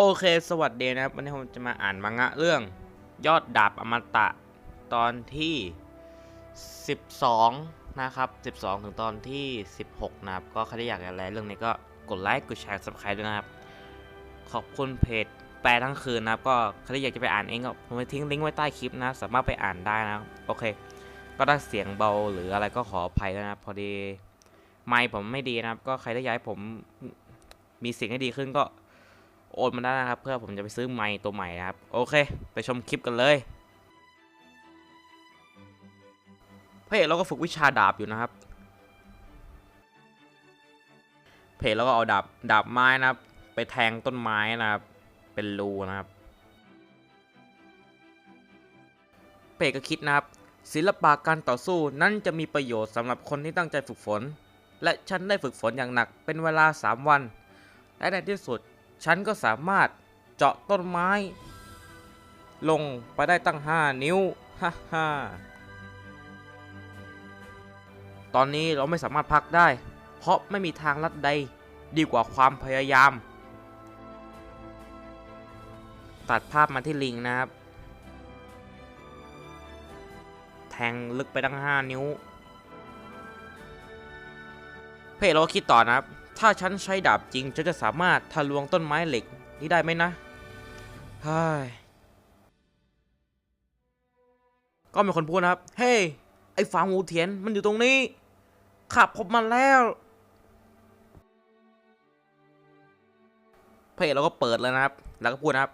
โอเค สวัสดีนะครับ วันนี้ผมจะมาอ่านมังงะเรื่อง ยอดดาบอมตะตอนที่ 12 นะครับ 12 ถึงตอนที่ 16 นะครับ ก็ใครที่อยากอะไรเรื่องนี้ก็กดไลค์ กดแชร์ subscribe ด้วยนะครับ ขอบคุณเพจแปลทั้งคืนนะครับ ก็ใครที่อยากจะไปอ่านเองก็ผมทิ้งลิงก์ไว้ใต้คลิปนะ สามารถไปอ่านได้นะครับโอเค ก็ถ้าเสียงเบาหรืออะไรก็ขออภัยด้วยนะครับพอดีไมค์ผมไม่ดีนะครับ ก็ใครที่อยากให้ผมมีเสียงให้ดีขึ้นก็ โอนมาได้นะครับ เพื่อผมจะไปซื้อไมค์ตัวใหม่นะครับ โอเค ไปชมคลิปกันเลยเพจเราก็ฝึกวิชาดาบอยู่นะครับเพจเราก็เอาดาบดาบไม้นะครับ ไปแทงต้นไม้นะครับ เป็นรูนะครับเพจก็คิดนะครับ ศิลปะการต่อสู้นั้นจะมีประโยชน์สำหรับคนที่ตั้งใจฝึกฝน และฉันได้ฝึกฝนอย่างหนักเป็นเวลา 3 วัน และในที่สุด ฉันก็สามารถเจาะต้นไม้ ลงไปได้ตั้ง 5 นิ้ว ฮ่าฮ่าตอนนี้เราไม่สามารถพักได้ เพราะไม่มีทางลัดใดดีกว่าความพยายาม ตัดภาพมาที่ลิงนะครับ แทงลึกไปตั้ง 5 นิ้ว เพจเราคิดต่อนะครับ ถ้าฉันใช้ดาบจริงฉันจะสามารถทะลวงต้นไม้เหล็กนี้ได้ไหมนะเฮ้ยก็มีคนพูดนะครับ เฮ้ย ไอ้ฟางหูเทียนมันอยู่ตรงนี้ ขับพบมันแล้วเพจเราก็เปิดแล้วนะครับ แล้วก็พูดนะครับ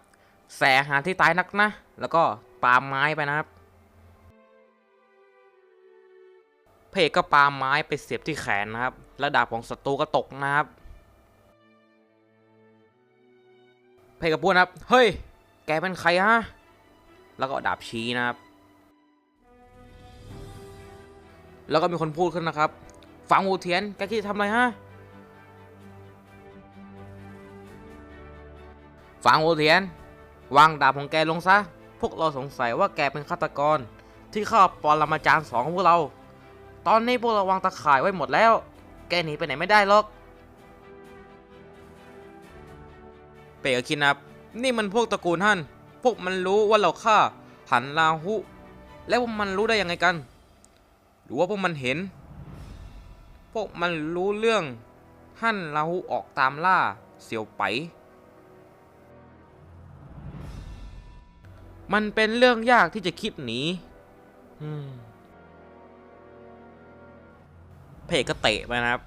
แสหาที่ตายนักนะ แล้วก็ปาไม้ไปนะครับเพจก็ปาไม้ไปเสียบที่แขนนะครับ แล้วดาบของศัตรูก็ตกนะครับเพจก็พูดนะครับ เฮ้ย แกเป็นใครฮะ แล้วก็ดาบชี้นะครับ แล้วก็มีคนพูดขึ้นนะครับฟังหูเทียน แกคิดจะทำอะไรฮะฟังหูเทียน วางดาบของแกลงซะ พวกเราสงสัยว่าแกเป็นฆาตกร ที่ฆ่าปรมาจารย์สองของพวกเรา ตอนนี้พวกเราวางตะข่ายไว้หมดแล้ว แกหนีไปไหนไม่ได้หรอก เปก็คิดนะครับ นี่มันพวกตระกูลท่านพวกมันรู้ว่าเราฆ่าหันลาหุ แล้วพวกมันรู้ได้ยังไงกัน หรือว่าพวกมันเห็น พวกมันรู้เรื่องฮั่นลาหุออกตามล่าเสี่ยวไป มันเป็นเรื่องยากที่จะคิดหนี อืม เพจก็เตะไปนะครับ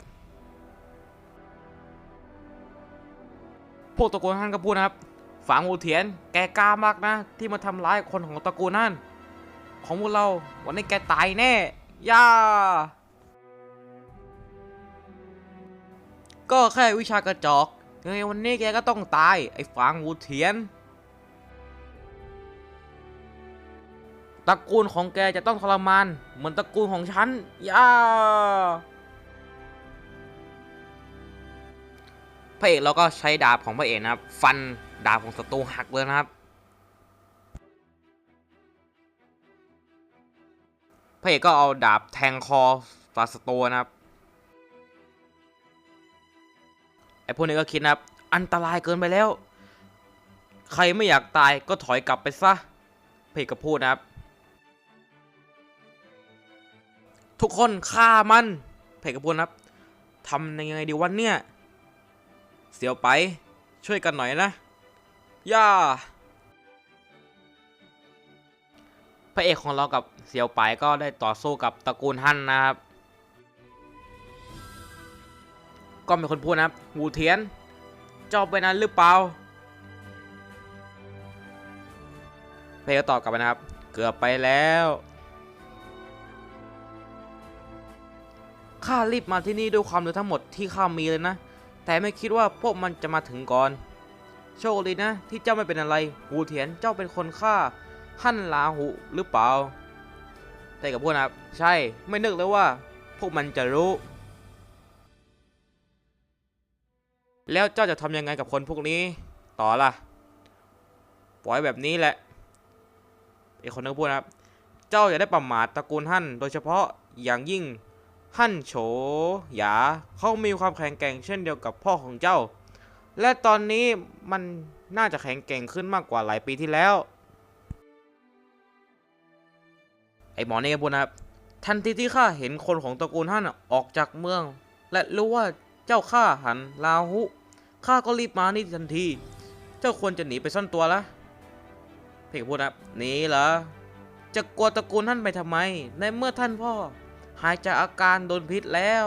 พวกตระกูลฮั่นก็พูดนะครับฝังอูเทียน แกกล้ามากนะ ที่มาทำร้ายคนของตระกูลนั่นของพวกเรา วันนี้แกตายแน่ ย่า ก็แค่วิชากระจอกยังไงวันนี้แกก็ต้องตาย ไอ้ฝังอูเทียน ตระกูลของแกจะต้องทรมาน เหมือนตระกูลของฉันย่าพระเอกเราก็ใช้ดาบของพระเอกนะครับ ฟันดาบของศัตรูหักเลยนะครับพระเอกก็เอาดาบแทงคอฝาศัตรูนะครับไอพวกนี้ก็คิดนะครับ อันตรายเกินไปแล้ว ใครไม่อยากตายก็ถอยกลับไปซะพระเอกก็พูดนะครับ ทุกคนฆ่ามันพระเอกก็พูดนครับทำยังไงดีวันเนี่ย เสียวไปช่วยกันหน่อยนะ ย่า พระเอกของเรากับเสียวไปก็ได้ต่อสู้กับตระกูลฮั่นนะครับ ก็มีคนพูดนะครับหูเทียน เจ้าเป็นนั้นหรือเปล่าพระเอกก็ตอบกลับไปนะครับ เกือบไปแล้ว ข้ารีบมาที่นี่ด้วยความเร็วทั้งหมดที่ข้ามีเลยนะ แต่ไม่คิดว่าพวกมันจะมาถึงก่อน โชคดีนะ ที่เจ้าไม่เป็นอะไร หูเถียนเจ้าเป็นคนฆ่าฮั่นลาหูหรือเปล่า แต่กับพวกนะใช่ไม่นึกเลยว่า พวกมันจะรู้ แล้วเจ้าจะทำยังไงกับคนพวกนี้ ต่อล่ะ ปล่อยแบบนี้แหละไอีกคนนึงพูดนะครับ เจ้าอย่าได้ประมาทตระกูลฮั่นโดยเฉพาะอย่างยิ่ง ฮั่นโฉหยาเขามีความแข็งแกร่งเช่นเดียวกับพ่อของเจ้า และตอนนี้มันน่าจะแข็งแกร่งขึ้นมากกว่าหลายปีที่แล้ว ไอหมอนี่ครับพูดนะครับ ทันทีที่ข้าเห็นคนของตระกูลท่านออกจากเมือง และรู้ว่าเจ้าข้าหันลาหุข้าก็รีบมานี่ทันที เจ้าควรจะหนีไปซ่อนตัวละเพกพูดนะหนีเหรอจะกลัวตระกูลท่านไปทำไม ในเมื่อท่านพ่อ หายจากอาการโดนพิษแล้ว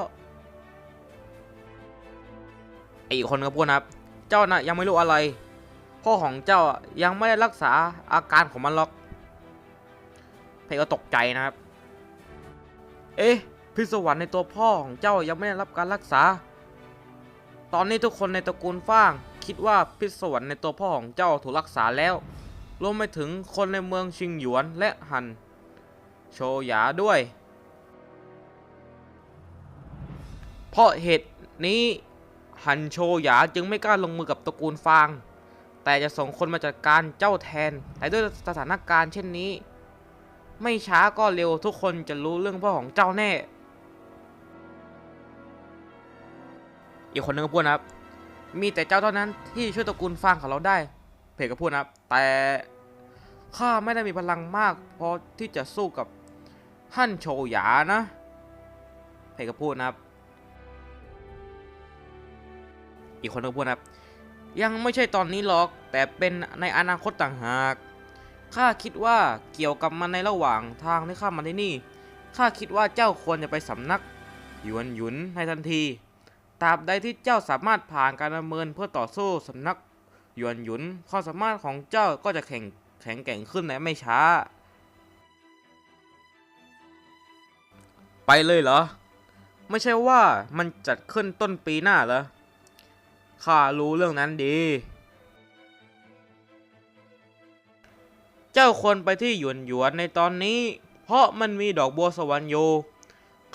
ไออีกคนก็พูดนะครับ เจ้าน่ะยังไม่รู้อะไร พ่อของเจ้ายังไม่ได้รักษาอาการของมันหรอกเพก็ตกใจนะครับ เอ๊ะพิศวรรค์ในตัวพ่อของเจ้ายังไม่ได้รับการรักษา ตอนนี้ทุกคนในตระกูลฟ้าง คิดว่าพิศวรรค์ในตัวพ่อของเจ้าถูกรักษาแล้ว รวมไปถึงคนในเมืองชิงหยวนและฮัน โชหยาด้วย เพราะเหตุนี้ฮันโชหยาจึงไม่กล้าลงมือกับตระกูลฟาง แต่จะส่งคนมาจัดการเจ้าแทน แต่ด้วยสถานการณ์เช่นนี้ ไม่ช้าก็เร็วทุกคนจะรู้เรื่องพ่อของเจ้าแน่ อีกคนนึงก็พูดนะครับ มีแต่เจ้าเท่านั้นที่ช่วยตระกูลฟางของเราได้ เพจก็พูดนะครับ แต่ข้าไม่ได้มีพลังมากพอที่จะสู้กับฮั่นโชหยานะเพจก็พูดนะครับ อีกคนนึงก็พูดนะครับ ยังไม่ใช่ตอนนี้หรอก แต่เป็นในอนาคตต่างหาก ข้าคิดว่าเกี่ยวกับมันในระหว่างทางที่ข้ามาที่นี่ ข้าคิดว่าเจ้าควรจะไปสำนักหยวนหยุนในทันที ตราบใดที่เจ้าสามารถผ่านการประเมินเพื่อต่อสู้สำนักหยวนหยุน ความสามารถของเจ้าก็จะแข็งแข็งแกร่งขึ้นในไม่ช้า ไปเลยเหรอ ไม่ใช่ว่ามันจัดขึ้นต้นปีหน้าเหรอ ข้ารู้เรื่องนั้นดี เจ้าควรไปที่หยวนหยวนในตอนนี้ เพราะมันมีดอกบัวสวรรค์อยู่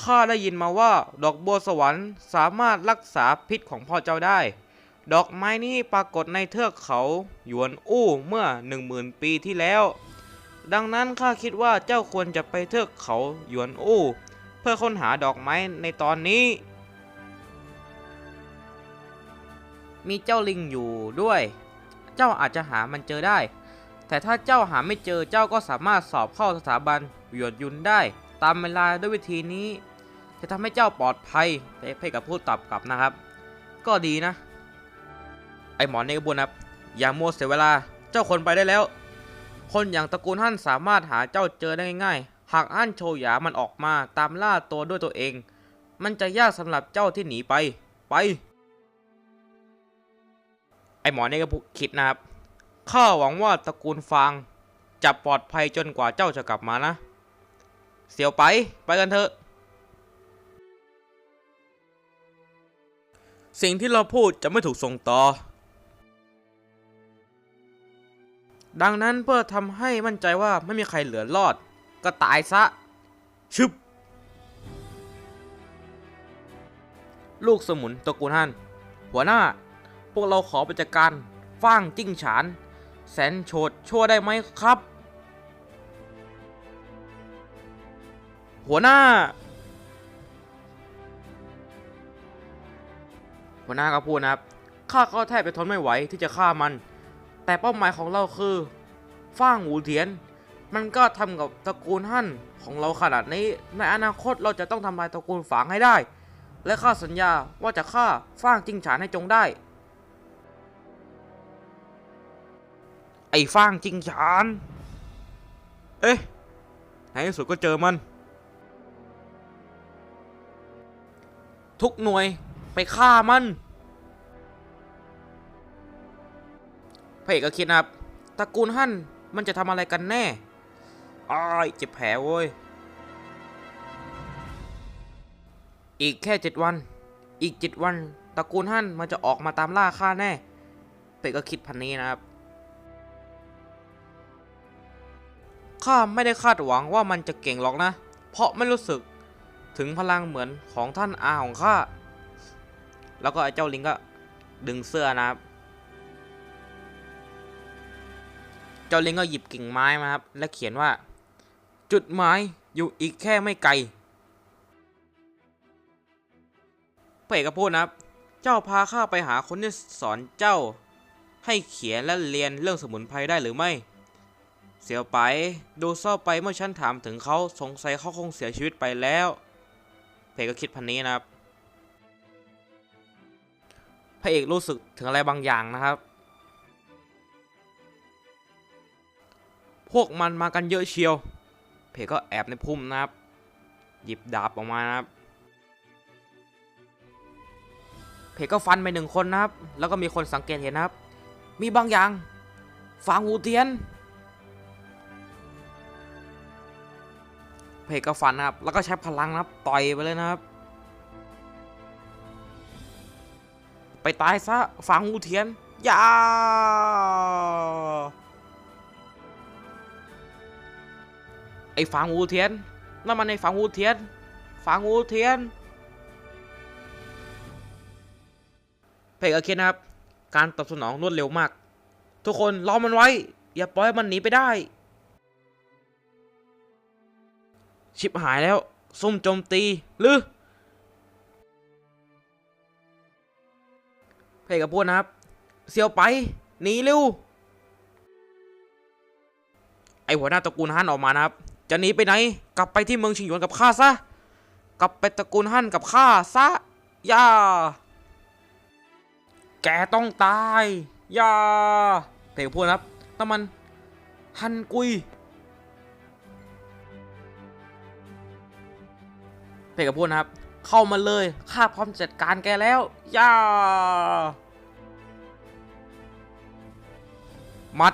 ข้าได้ยินมาว่าดอกบัวสวรรค์สามารถรักษาพิษของพ่อเจ้าได้ ดอกไม้นี้ปรากฏในเทือกเขาหยวนอู้เมื่อหนึ่งหมื่นปีที่แล้ว ดังนั้นข้าคิดว่าเจ้าควรจะไปเทือกเขาหยวนอู้ เพื่อค้นหาดอกไม้ในตอนนี้ มีเจ้าลิงอยู่ด้วย เจ้าอาจจะหามันเจอได้ แต่ถ้าเจ้าหาไม่เจอเจ้าก็สามารถสอบเข้าสถาบันหยวนยุนได้ ตามเวลาด้วยวิธีนี้ จะทำให้เจ้าปลอดภัยแต่กับพูดตอบกลับนะครับ ก็ดีนะ ไอหมอนี่ก็บุญครับอย่ามัวเสียเวลาเจ้าคนไปได้แล้ว คนอย่างตระกูลฮั่นสามารถหาเจ้าเจอได้ง่ายๆ หากฮั่นโชยามันออกมาตามล่าตัวด้วยตัวเอง มันจะยากสำหรับเจ้าที่หนีไป ไป ไอหมอนี่ก็คิดนะครับ ข้าหวังว่าตระกูลฟางจะปลอดภัยจนกว่าเจ้าจะกลับมานะ เสียวไป ไปกันเถอะ สิ่งที่เราพูดจะไม่ถูกส่งต่อ ดังนั้นเพื่อทำให้มั่นใจว่าไม่มีใครเหลือรอด ก็ตายซะ ชึบ ลูกสมุนตระกูลฮั่นหัวหน้า พวกเราขอไปจัดการฟ้างจิ้งฉาน แสนโฉดชั่วได้ไหมครับ หัวหน้า หัวหน้าก็พูดนะครับข้าก็แทบจะทนไม่ไหวที่จะฆ่ามัน แต่เป้าหมายของเราคือฟ้างหูเทียน มันก็ทำกับตระกูลฮั่นของเราขนาดนี้ ในอนาคตเราจะต้องทำลายตระกูลฝางให้ได้ และข้าสัญญาว่าจะฆ่าฟ้างจิ้งฉานให้จงได้ อ้ฟางจิงฉาน เอ๊ะในที่สุดก็เจอมัน ทุกหน่วยไปฆ่ามันพระเอกก็คิดนะครับตระกูลฮั่นมันจะทำอะไรกันแน่อ้ายเจ็บแผลเว้ย อีกแค่เจ็ดวัน อีกเจ็ดวันตระกูลฮั่นมันจะออกมาตามล่าข้าแน่เอกก็คิดพันนี้นะครับ ข้าไม่ได้คาดหวังว่ามันจะเก่งหรอกนะ เพราะไม่รู้สึกถึงพลังเหมือนของท่านอาของข้า แล้วก็ไอ้เจ้าลิงก็ดึงเสื้อนะครับ เจ้าลิงก็หยิบกิ่งไม้มาครับ และเขียนว่า จุดหมายอยู่อีกแค่ไม่ไกลพระเอกก็พูดนะครับ เจ้าพาข้าไปหาคนที่สอนเจ้า ให้เขียนและเรียนเรื่องสมุนไพรได้หรือไม่ เสียวไป ดูเศร้าไปเมื่อฉันถามถึงเขาสงสัยเขาคงเสียชีวิตไปแล้ว เพก็คิดพันนี้นะครับ พระเอกรู้สึกถึงอะไรบางอย่างนะครับ พวกมันมากันเยอะเชียว เพก็แอบในพุ่มนะครับ หยิบดาบออกมานะครับ เพก็ฟันไปหนึ่งคนนะครับ แล้วก็มีคนสังเกตเห็นนะครับ มีบางอย่างฟางหูเทียน เพก็ฟันนะครับ แล้วก็ใช้พลังนะครับ ต่อยไปเลยนะครับ ไปตายซะฟางหูเทียนอย่าไอ้ฟางหูเทียนนั่นมันไอ้ฟางหูเทียนฟางหูเทียนเพกโอเคนะครับ การตอบสนองรวดเร็วมาก ทุกคนรอมันไว้ อย่าปล่อยมันหนีไปได้ ชิบหายแล้ว ซุ่มโจมตีหรือเพกกับพูดนะครับ เซียวไปหนีเร็วไอหัวหน้าตระกูลฮั่นออกมานะครับ จะหนีไปไหน กลับไปที่เมืองชิงหยวนกับข้าซะ กลับไปตระกูลฮั่นกับข้าซะย่าแกต้องตายอย่าเพลงพูดนะครับน้ำมันฮันกุย เพลงกับพูดนะครับ เข้ามาเลยข้าพร้อมจัดการแกแล้วย่ามัด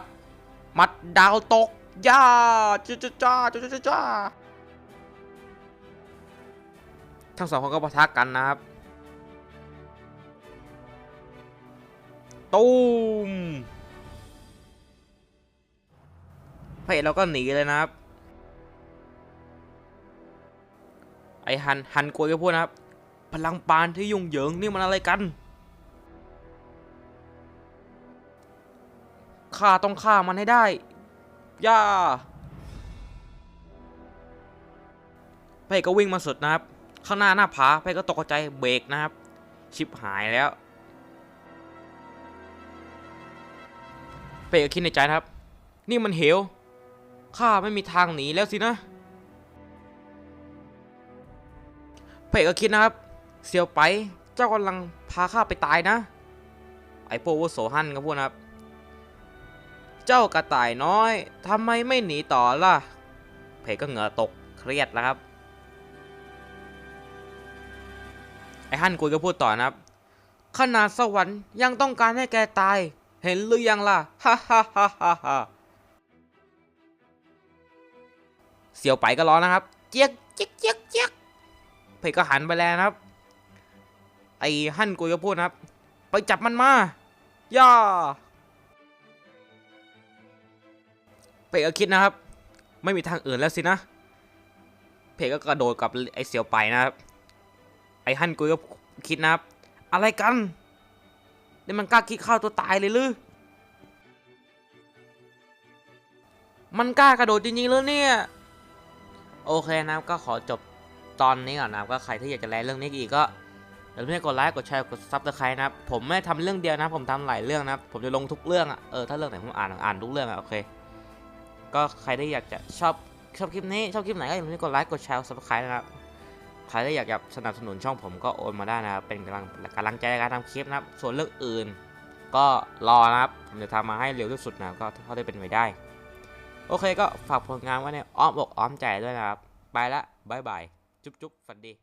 มัดดาวตกย่าจ้าจ้าจ้าจ้าจ้าจ้าทั้งสองคนก็ปะทะกันนะครับตูมพระเอกเราก็หนีเลยนะครับ ฮันฮันกวยก็พูดนะครับ พลังปานที่ยุ่งเหยิงนี่มันอะไรกันข้าต้องฆ่ามันให้ได้ ย่าเอกก็วิ่งมาสุดนะครับ ข้างหน้าหน้าผาเอกก็ตกใจเบรกนะครับ ชิบหายแล้วเปก็คิดในใจนะครับ นี่มันเหว ข้าไม่มีทางหนีแล้วสินะ เปก็คิดนะครับเสียวไปเจ้ากำลังพาข้าไปตายนะ ไอโปวโสหันก็พูดนะครับ เจ้ากระต่ายน้อยทำไมไม่หนีต่อล่ะ เพก็เหงื่อตกเครียดแล้วครับ ไอฮั่นกุยก็พูดต่อนะครับ ขนาดสวรรค์ยังต้องการให้แกตาย เห็นหรือยังล่ะฮ่าฮ่าฮ่าฮ่าเสียวไปก็ร้อนนะครับ เจี๊ยกเจี๊ยกเจี๊ยกเจี๊ยก เพก็หันไปแล้วนะครับ ไอ้ฮั่นกุยก็พูดนะครับ ไปจับมันมา ย่า เพก็คิดนะครับ ไม่มีทางอื่นแล้วสินะ เพก็กระโดดกับไอ้เสียวไปนะครับ ไอ้ฮั่นกุยก็คิดนะครับ อะไรกันนี่มันกล้าคิดฆ่าตัวตายเลยหรือมันกล้ากระโดดจริงๆเลยเนี่ย โอเคนะครับก็ขอจบ ตอนนี้ก่อนนะครับก็ใครที่อยากจะแลเรื่องนี้อีกก็อย่าลืมกดไลค์กดแชร์กดซับสไครต์นะครับผมไม่ได้ทำเรื่องเดียวนะผมทำหลายเรื่องนะผมจะลงทุกเรื่องอะเออถ้าเรื่องไหนผมอ่านอ่านทุกเรื่องอะโอเคก็ใครที่อยากจะชอบชอบคลิปนี้ชอบคลิปไหนก็อย่าลืมกดไลค์กดแชร์กดซับสไครต์นะครับใครที่อยากจะสนับสนุนช่องผมก็โอนมาได้นะครับเป็นกำลังกำลังใจในการทำคลิปนะครับส่วนเรื่องอื่น ก็รอนะครับผมจะทำมาให้เร็วที่สุดนะครับก็เท่าที่เป็นไปได้โอเคก็ฝากผลงานไว้ในอ้อมอกอ้อมใจด้วยนะครับ ไปละบายบาย จุ๊บจุ๊บฝันดี